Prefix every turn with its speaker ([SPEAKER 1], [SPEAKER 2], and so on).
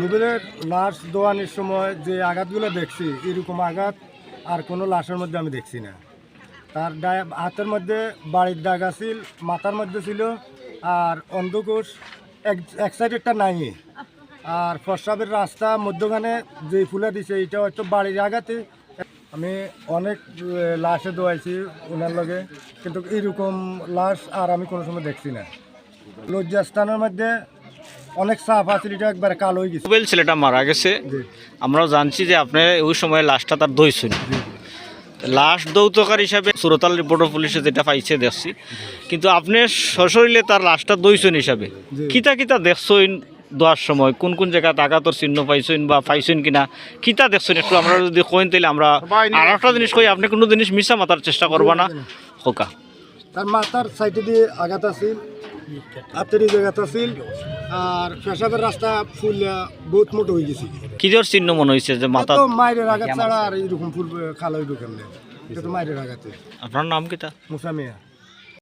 [SPEAKER 1] নবীনের লাশ দোয়ানির সময় যে আঘাতগুলো দেখছি, এরকম আঘাত আর কোনো লাশের মধ্যে আমি দেখছি না। তার হাতের মধ্যে বাড়ির দাগ আছিল, মাথার মধ্যে ছিল আর অন্ধকোষ এক এক সাইডেরটা নাই। আর প্রস্রাবের রাস্তা মধ্যখানে যে ফুলে দিছে, এটা হয়তো বাড়ির আঘাতে। আমি অনেক লাশে দোয়াইছি ওনার লগে, কিন্তু এরকম লাশ আর আমি কোনো সময় দেখছি না। লজ্জাস্থানের মধ্যে অনেক সাফ আছিল একবার কালো হয়ে গেছে।
[SPEAKER 2] রুবেল ছেলেটা মারা গেছে।
[SPEAKER 1] জি।
[SPEAKER 2] আমরাও জানছি যে আপনি ওই সময় লাশটা তার দইছেন
[SPEAKER 1] জি
[SPEAKER 2] লাশ দৌতকার হিসাবে সুরতাল রিপোর্টার পুলিশে যেটা পাইছে দেখছি। কিন্তু আপনি সশরীরে তার লাশটা দইছেন হিসাবে। কিতা কিতা দেখছেন দোয়ার সময়? কোন কোন জায়গায় আঘাতর চিহ্ন পাইছেন বা পাইছেন কিনা? কিতা দেখছেন? একটু আমরা যদি কইন তাহলে আমরা আর একটা জিনিস কই আপনি কোনো জিনিস মিশা মাতার চেষ্টা করবা না? হোকা।
[SPEAKER 1] তার মাথার সাইডে দিয়ে আঘাত আছিল হাতের এই জায়গাত আছিল। আর পেশাবের রাস্তা ফুল বহুত মোটো হয়ে গেছে।
[SPEAKER 2] কিজোর চিহ্ন মনে হয়েছে যে মাথা
[SPEAKER 1] তো মায়ের আঘাত ছাড়া আর এরকম ফুল খালো হইব কেমনে এটা তো মায়ের আঘাতে।
[SPEAKER 2] আপনার নাম কিতা?
[SPEAKER 1] মুসামিয়া